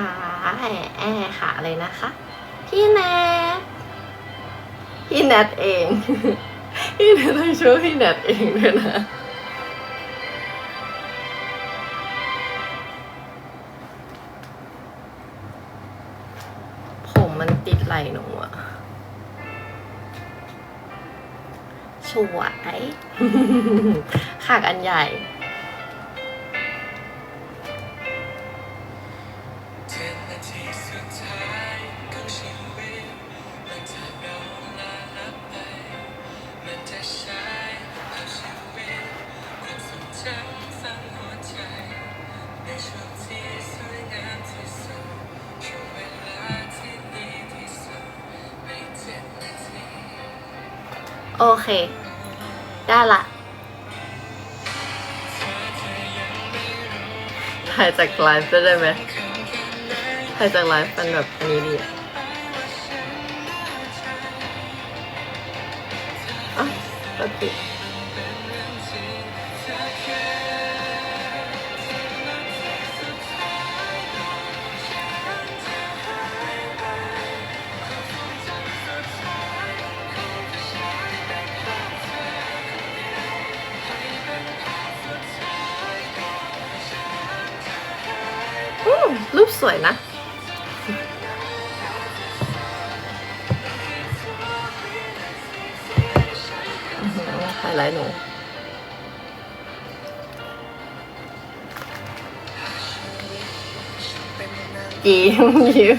ค่ะแอแอค่ะเลยนะคะ พี่แนทพี่แนทเอง พี่แนทให้ช่วยพี่แนทเองด้วยนะผมมันติดไหลหนูอะสวยขากอันใหญ่ โอเค ได้ละถ่ายจากไลฟ์ได้ไหมถ่ายจากไลฟ์เป็นแบบนี้ดีอะอะก็ สวยนะอะไฮไลท์หนูยิ้มยิ้ม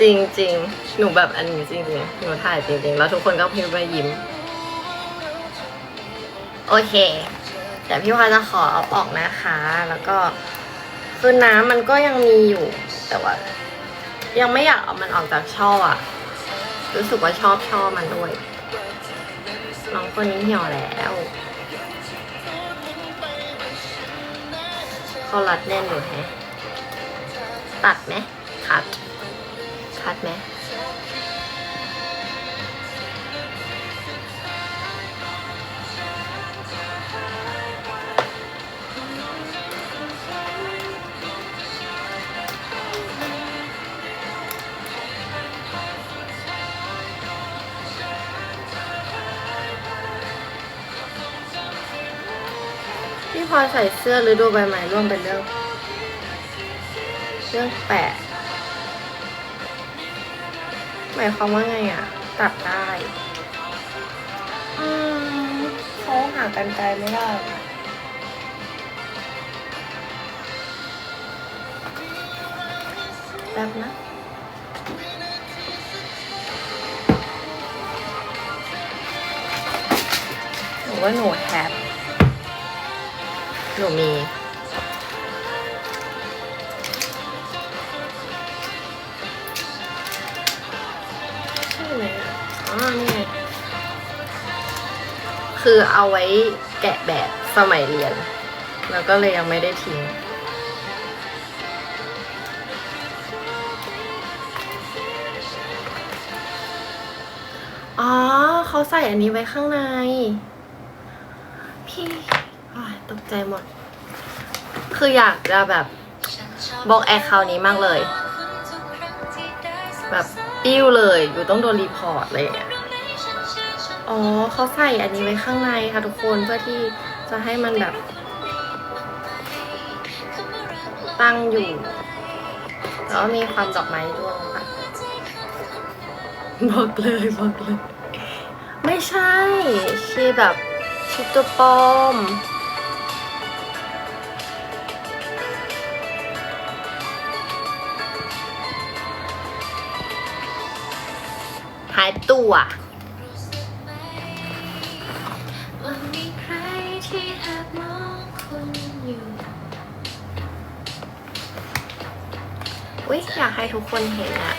จริงจริงหนูแบบอันนี้จริงจริงหนูถ่ายจริงๆแล้วทุกคนก็พิมพ์มายิ้ม โอเค แต่พี่พลอยจะขอเอาออกนะคะ แล้วก็คือน้ำมันก็ยังมีอยู่ แต่ว่า ยังไม่อยากเอามันออกจากช่ออะรู้สึกว่าชอบช่อมันด้วย น้องคนนี้เหี่ยวแล้วเขารัดแน่นอยู่แฮะตัดไหมคัดคัดไหม พี่พลอยใส่เสื้อฤดูใบไม้ร่วงเป็นเรื่องเรื่องแปลกหมายความว่าไงอะตัดได้อืมเขาหากันไกลไม่ได้แป๊บนะหนูว่าหนูแฮป หนูมีใช่ไหมอ๋อ นี่ไง คือเอาไว้แกะแบบสมัยเรียน แล้วก็เลยยังไม่ได้ทิ้งอ๋อ เขาใส่อันนี้ไว้ข้างใน พี่ ตกใจหมด คืออยากจะแบบบล็อกแอคเคาท์นี้มากเลย แบบปิ้วเลยอยู่ต้องโดนรีพอร์ตเลย อ๋อเขาใส่อันนี้ไว้ข้างในค่ะทุกคนเพื่อที่จะให้มันแบบ ตั้งอยู่ แล้วมีความดอกไม้ร่วงค่ะบอกเลยบอกเลย ไม่ใช่ชีแบบชีตัวปลอม หายตัวว่ามีใครที่แอบมองคุณอยู่อุ๊ยอยากให้ทุกคนเห็นอะ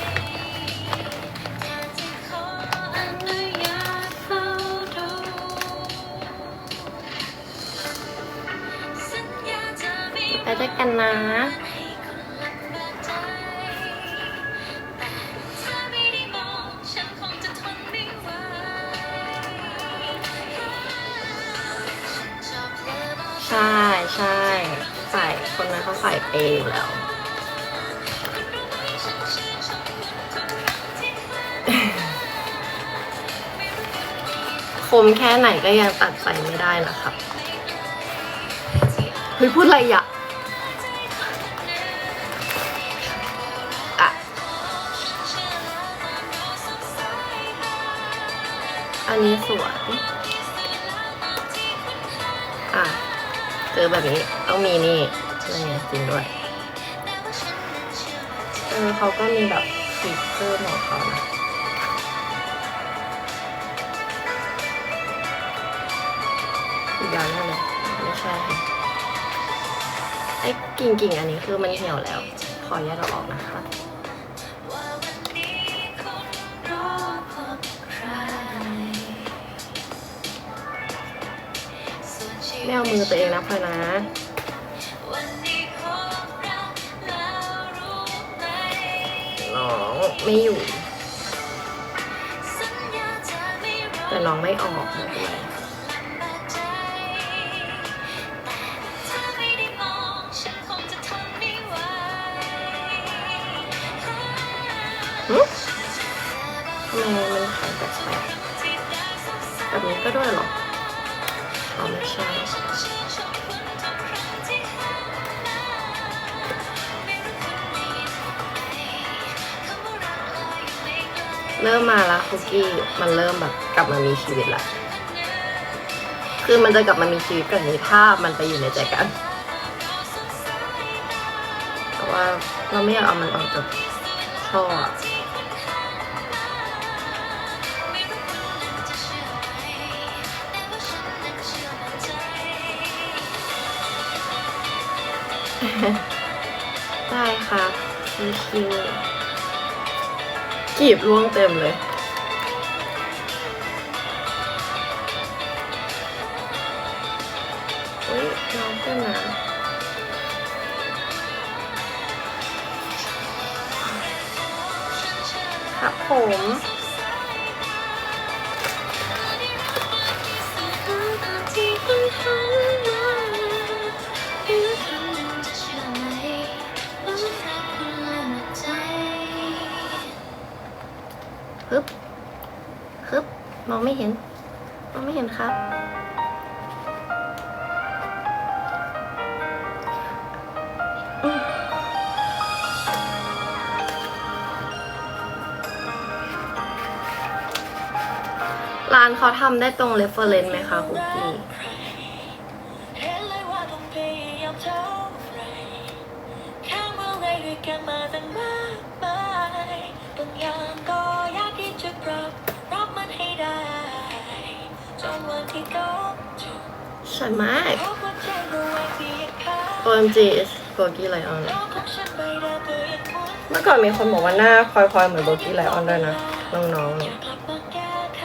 แค่จะขออนุญาตเฝ้าดูสัญญาจะไม่ไปด้วยกันนะ ใช่ใช่ใส่คนนั้นเขาใส่เปย์อยู่แล้ว คมแค่ไหนก็ยังตัดใส่ไม่ได้นะครับเฮ้ยพูดอะไรอะอะอันนี้สวยอะ เจอแบบนี้ต้องมีนี่นี่จริงด้วยเออเขาก็มีแบบฟีเจอร์ของเขานะอีกอย่างนั่นเลยไม่ใช่ไอ้กิ่งกิ่งๆอันนี้คือมันเหี่ยวแล้ว ขอแยกเราออกนะคะ ไม่เอามือตัวเองนะพลอยนะวันนี้พบเราแล้วรู้ไหมน้องไม่อยู่สัญญาจะไม่รอแต่น้องไม่ออกไม่เป็นไรลำบากใจแต่ถ้าไม่ได้มอ งฉันคงจะทนไม่ไหวหึทำไมมันแข็งแปลกๆแบบนี้ก็ด้วยเหรออ๋อไม่ใช่เริ่มมาละคุกกี้มันเริ่มแบบกลับมามีชีวิตละ คือมันจะกลับมามีชีวิตกับนี้ถ้ามันไปอยู่ในใจกัน แต่ว่าเราไม่อยากเอามันออกจากช่ออะ ได้ค่ะชิวๆกีบร่วงเต็มเลยอุ้ยน้องขึ้นน้ำครับผม เห็นมองไม่เห็นครับ ร้านเขาทำได้ตรง reference ไหมคะคุกกี้กันมาตั้งมากมายบางอย่างก็ สวยมากเพราะหัวใจเราไว้เพียงข้าง OMG is โบกี้ไลออนโลกของฉันไปเดินตัวยังหมุนเมื่อก่อนมีคนบอกว่าหน้าพลอยๆ เหมือนโบกี้ไลออนด้วยนะ น้องๆเนี่ยกลับมาแก้ไข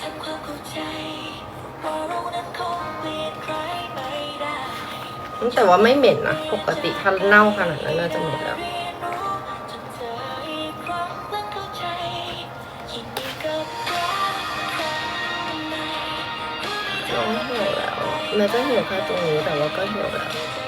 ทำความเข้าใจว่าเรานั้นคงเปลี่ยนใครไม่ได้แต่ว่าไม่เหม็นนะ ปกติถ้าเน่าขนาดนั้นน่าจะเหม็นแล้ว ม่น้องเหี่ยวแล้วแม้จะเหี่ยวแค่ตรงนี้แต่ว่าก็เหี่ยวแล้ว